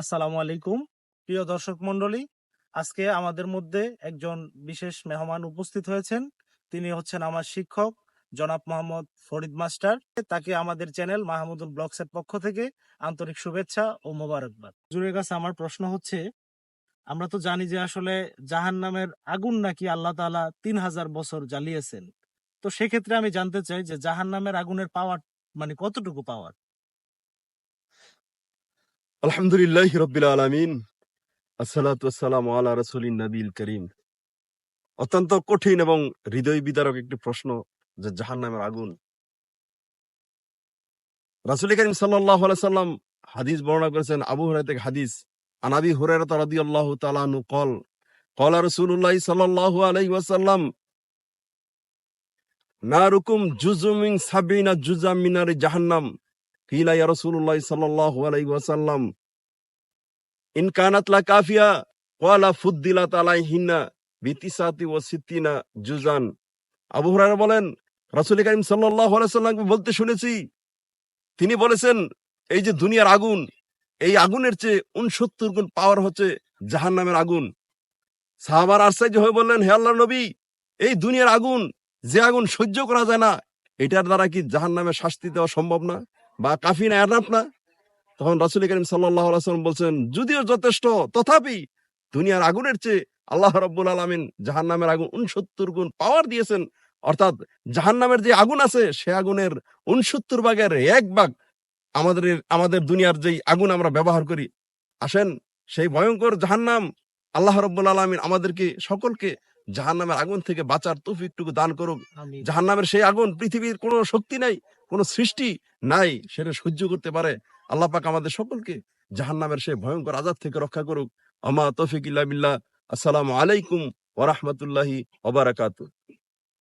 আসসালামু আলাইকুম, প্রিয় দর্শক মন্ডলী আজকে আমাদের মধ্যে একজন বিশেষ মেহমান উপস্থিত হয়েছেন। তিনি হচ্ছেন আমার শিক্ষক, জনাব মোহাম্মদ ফরিদ মাস্টার। তাকে আমাদের চ্যানেল মাহমুদুল ব্লগসের পক্ষ থেকে আন্তরিক শুভেচ্ছা ও মোবারকবাদ। জুড়ে কাছে আমার প্রশ্ন হচ্ছে, আমরা তো জানি যে আসলে জাহান নামের আগুন নাকি আল্লাহ তাআলা তিন হাজার বছর জ্বালিয়েছেন। তো সেক্ষেত্রে আমি জানতে চাই যে জাহান নামের আগুনের পাওয়ার মানে কতটুকু পাওয়ার আলহামদুলিল্লাহ রব্বিল আলমিন। আসসালাতাম আল্লাহ রসুলিন নবীল করিম। অত্যন্ত কঠিন এবং হৃদয় বিদারক একটি প্রশ্ন যে জাহান নামের আগুন। রাসুল করিম সাল্লাহ সাল্লাম হাদিস বর্ণনা করেছেন, আবু হরাই থেকে হাদিস আনাবি হুরাই তালাদি আল্লাহ তালানু কল কল রসুল্লাহ সাল্লাহ আলাই ওয়াসাল্লাম না রুকুম জুজুমিং সাবিনা জুজামিনারে জাহান্নাম। কিলা বলতে শুনেছি। তিনি বলেছেন, এই যে দুনিয়ার আগুন, এই আগুনের চেয়ে উনসত্তর গুণ পাওয়ার হচ্ছে জাহান নামের আগুন। সাহাবার আশ্চর্য হয়ে বললেন, হে আল্লাহ নবী, এই দুনিয়ার আগুন, যে আগুন সহ্য করা যায় না, এটার দ্বারা কি জাহান নামে শাস্তি দেওয়া সম্ভব না? বা কাফি না এনাফ না। তখন রাসুল করিম সাল্লাম বলছেন যদিও যথেষ্ট তথাপি দুনিয়ার আগুনের চেয়ে আল্লাহ রব্বুল আলমিন জাহান নামের আগুন উনসত্তর গুণ পাওয়ার দিয়েছেন। অর্থাৎ জাহান নামের যে আগুন আছে সে আগুনের উনসত্তর ভাগের এক ভাগ আমাদের আমাদের দুনিয়ার যেই আগুন আমরা ব্যবহার করি। আসেন সেই ভয়ঙ্কর জাহান্নাম আল্লাহ রব্বুল আলমিন আমাদেরকে সকলকে জাহান্নামের আগুন থেকে বাঁচার তুফিকটুকু দান করুক। আমি জাহান্নামের সেই আগুন পৃথিবীর কোনো শক্তি নাই কোনো সৃষ্টি নাই সেটা সহ্য করতে পারে। আল্লাহ পাক আমাদের সকলকে জাহান্নামের সে ভয়ঙ্কর আজাদ থেকে রক্ষা করুক। আমা তফিক ইল্লা আসসালামু আলাইকুম ওরহমতুল্লাহি বারাকাতুহু।